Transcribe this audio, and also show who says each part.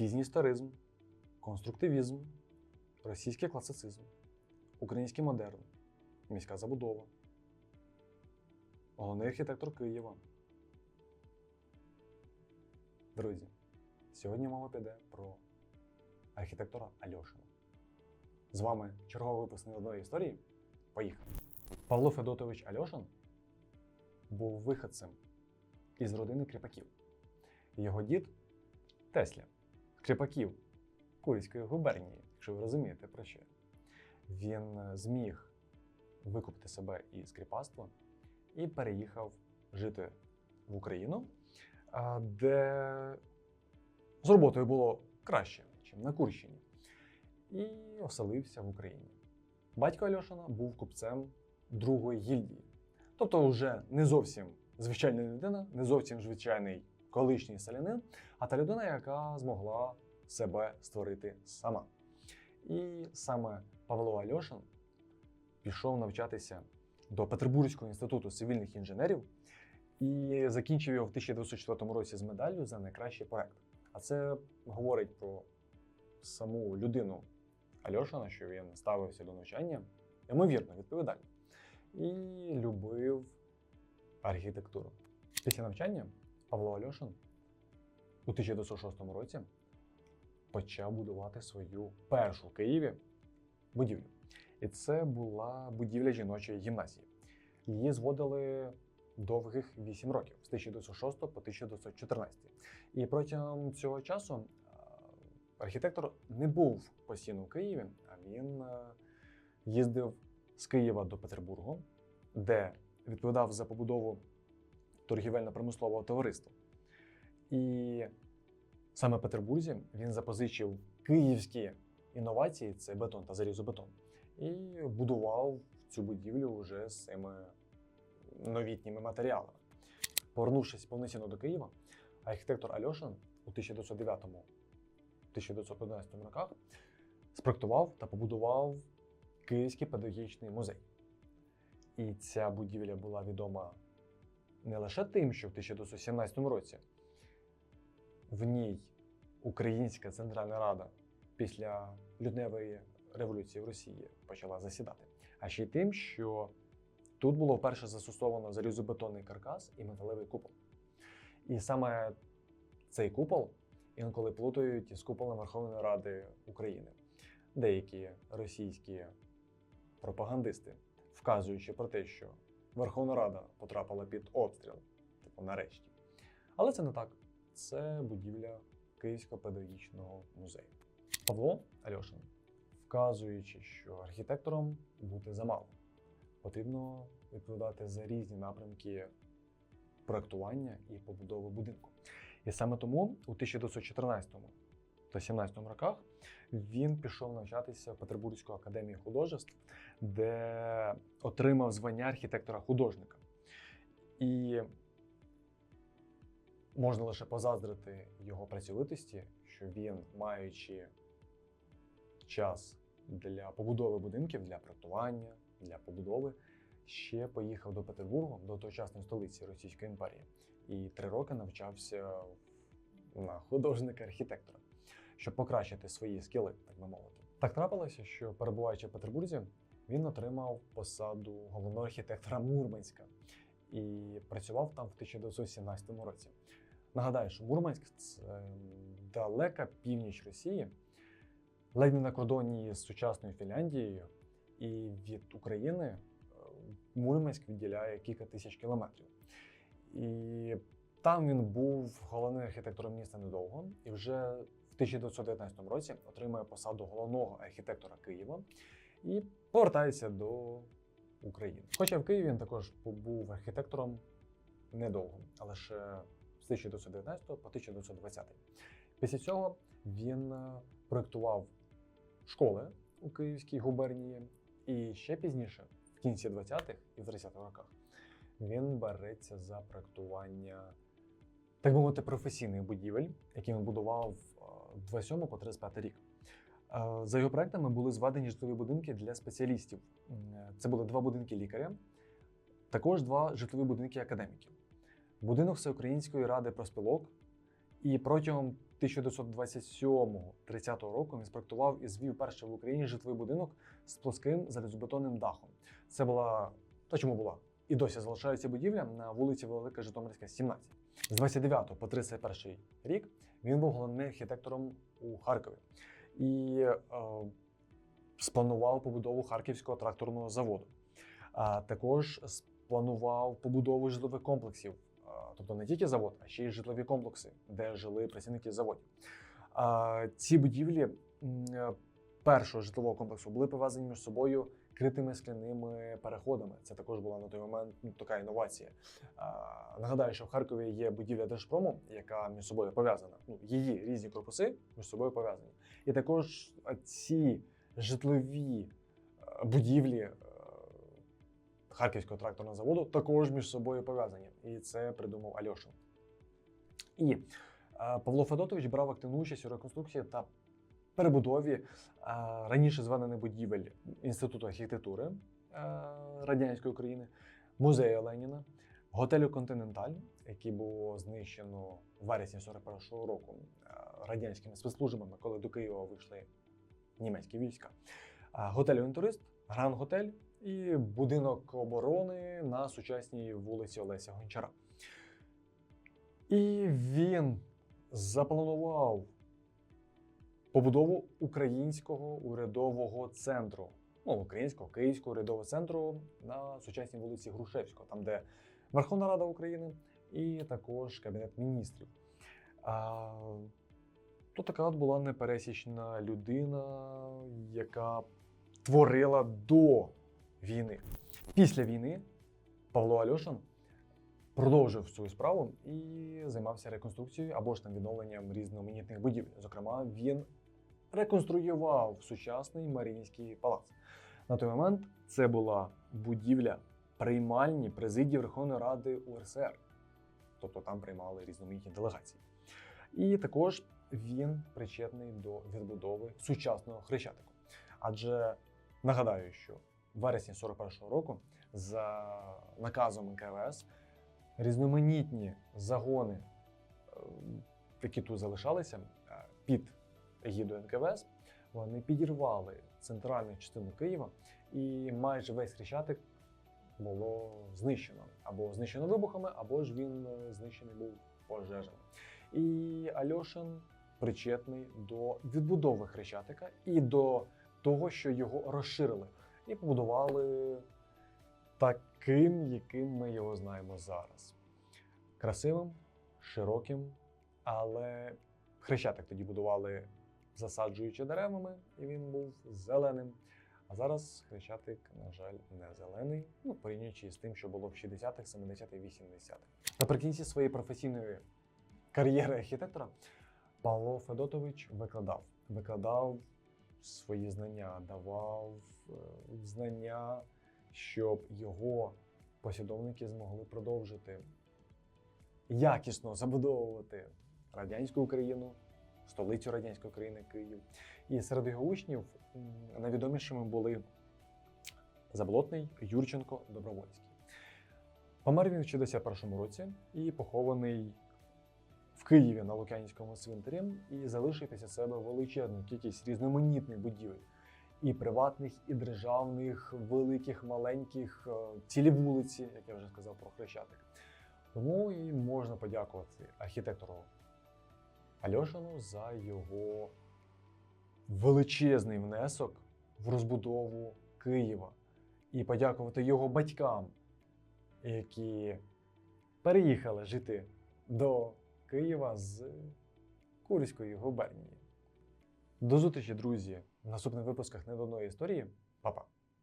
Speaker 1: пізній історизм, конструктивізм, російський класицизм, український модерн, міська забудова, головний архітектор Києва. Друзі, сьогодні мова піде про архітектора Альошина. З вами черговий випуск одної історії. Поїхали! Павло Федотович Альошин був виходцем із родини кріпаків. Його дід Тесля, кріпаків Курської губернії, якщо ви розумієте про що. Він е, зміг викупити себе із кріпацтва і переїхав жити в Україну, де з роботою було краще, ніж на Курщині, і оселився в Україні. Батько Альошина був купцем другої гільдії, тобто вже не зовсім звичайна людина, не зовсім звичайний колишній селянин, а та людина, яка змогла себе створити сама. І саме Павло Альошин пішов навчатися до Петербурзького інституту цивільних інженерів і закінчив його в 1904 році з медаллю за найкращий проект. А це говорить про саму людину Альошина, що він ставився до навчання ймовірно відповідально і любив архітектуру. Після навчання Павло Альошин у 1906 році почав будувати свою першу в Києві будівлю. І це була будівля жіночої гімназії. Її зводили довгих 8 років з 1906 по 1914. І протягом цього часу архітектор не був постійно в Києві, а він е, їздив з Києва до Петербургу, де відповідав за побудову торгівельно-промислового товариства. І саме в Петербурзі він запозичив київські інновації це бетон та залізобетон, і будував цю будівлю вже з цими новітніми матеріалами. Повернувшись повноцінно до Києва, архітектор Альошин у 1909-1911 роках спроектував та побудував Київський педагогічний музей. І ця будівля була відома не лише тим, що в 1917 році в ній Українська Центральна Рада після лютневої революції в Росії почала засідати, а ще й тим, що тут було вперше застосовано залізобетонний каркас і металевий купол. І саме цей купол інколи плутають із куполом Верховної Ради України. Деякі російські пропагандисти, вказуючи про те, що Верховна Рада потрапила під обстріл, типу нарешті. Але це не так. Це будівля Київського педагогічного музею. Павло Альошин, вказуючи, що архітектором бути замало, потрібно відповідати за різні напрямки проектування і побудови будинку. І саме тому у 1914 та 17 роках він пішов навчатися в Петербурзьку академію художеств, де отримав звання архітектора-художника. І можна лише позаздрити його працьовитості, що він, маючи час для побудови будинків, для проектування, для побудови, ще поїхав до Петербургу, до тогочасної столиці Російської імперії, і три роки навчався на художника-архітектора, щоб покращити свої скіли, так би мовити. Так трапилося, що перебуваючи в Петербурзі, він отримав посаду головного архітектора Мурманська і працював там в 1917 році. Нагадаю, що Мурманськ це далека північ Росії, ледь не на кордоні з сучасною Фінляндією, і від України е, Мурманськ відділяє кілька тисяч кілометрів. І там він був головним архітектором міста недовго, і вже в 1919 році отримує посаду головного архітектора Києва і повертається до України. Хоча в Києві він також був архітектором недовго, а лише з 1919 по 1920. Після цього він е, проєктував школи у Київській губернії, і ще пізніше, в кінці 20-х і в 30-х роках, він береться за проєктування, так би мовити, професійних будівель, які він будував е, 27 по 35 рік. Е, За його проектами були зведені житлові будинки для спеціалістів. Е, Це були два будинки лікаря, також два житлові будинки академіків, будинок Всеукраїнської ради проспілок. І протягом 1927-30 року він спроектував і звів перший в Україні житловий будинок з плоским залізобетонним дахом. Це була та чому була? І досі залишається будівля на вулиці Велика Житомирська, 17. З 29 по 31 рік він був головним архітектором у Харкові і е, спланував побудову Харківського тракторного заводу. А також спланував побудову житлових комплексів, тобто не тільки завод, а ще й житлові комплекси, де жили працівники заводів. Ці будівлі е, першого житлового комплексу були пов'язані між собою критими скляними переходами. Це також була на той момент ну, така інновація. А, нагадаю, що в Харкові є будівля Держпрому, яка між собою пов'язана. Ну, її різні корпуси між собою пов'язані. І також ці житлові будівлі Харківського тракторного заводу також між собою пов'язані. І це придумав Альошин. І Павло Федотович брав активну участь у реконструкції та перебудові е, раніше зведених будівель Інституту архітектури е, радянської України, музею Леніна, готелю Континенталь, який було знищено в вересні 41-го року е, радянськими спецслужбами, коли до Києва вийшли німецькі війська. А, Готель Інтурист, Гранд Готель і будинок оборони на сучасній вулиці Олеся Гончара. І він запланував побудову українського урядового центру. Ну, українського київського урядового центру на сучасній вулиці Грушевського, там, де Верховна Рада України і також Кабінет міністрів. А, то така от була непересічна людина, яка творила до війни. Після війни Павло Альошин продовжив свою справу і займався реконструкцією або ж там відновленням різноманітних будівель. Зокрема, він реконструював сучасний Маріїнський палац. На той момент це була будівля приймальні президії Верховної Ради УРСР. Тобто там приймали різноманітні делегації. І також він причетний до відбудови сучасного хрещатику. Адже нагадаю, що в вересні 41-го року за наказом НКВС різноманітні загони, е, які тут залишалися е, під егідою НКВС, вони підірвали центральну частину Києва, і майже весь хрещатик було знищено або знищено вибухами, або ж він е, знищений був пожежами. І Альошин причетний до відбудови Хрещатика і до того, що його розширили і побудували таким, яким ми його знаємо зараз. Красивим, широким, але Хрещатик тоді будували засаджуючи деревами, і він був зеленим. А зараз Хрещатик, на жаль, не зелений, ну, порівнюючи з тим, що було в 60-х, 70-х, 80-х. Наприкінці своєї професійної кар'єри архітектора Павло Федотович викладав. Викладав свої знання, давав е, знання, щоб його послідовники змогли продовжити якісно забудовувати радянську Україну, столицю радянської країни Київ. І серед його учнів найвідомішими були Заболотний, Юрченко, Добровольський. Помер він в 61 році і похований в Києві на Лук'янівському цвинтарі і залишив після себе величезну кількість різноманітних будівель. І приватних, і державних, великих, маленьких, е, цілі вулиці, як я вже сказав про Хрещатик. Тому і можна подякувати архітектору Альошину за його величезний внесок в розбудову Києва. І подякувати його батькам, які переїхали жити до Києва з Курської губернії. До зустрічі, друзі, в наступних випусках не до одної історії. Па-па!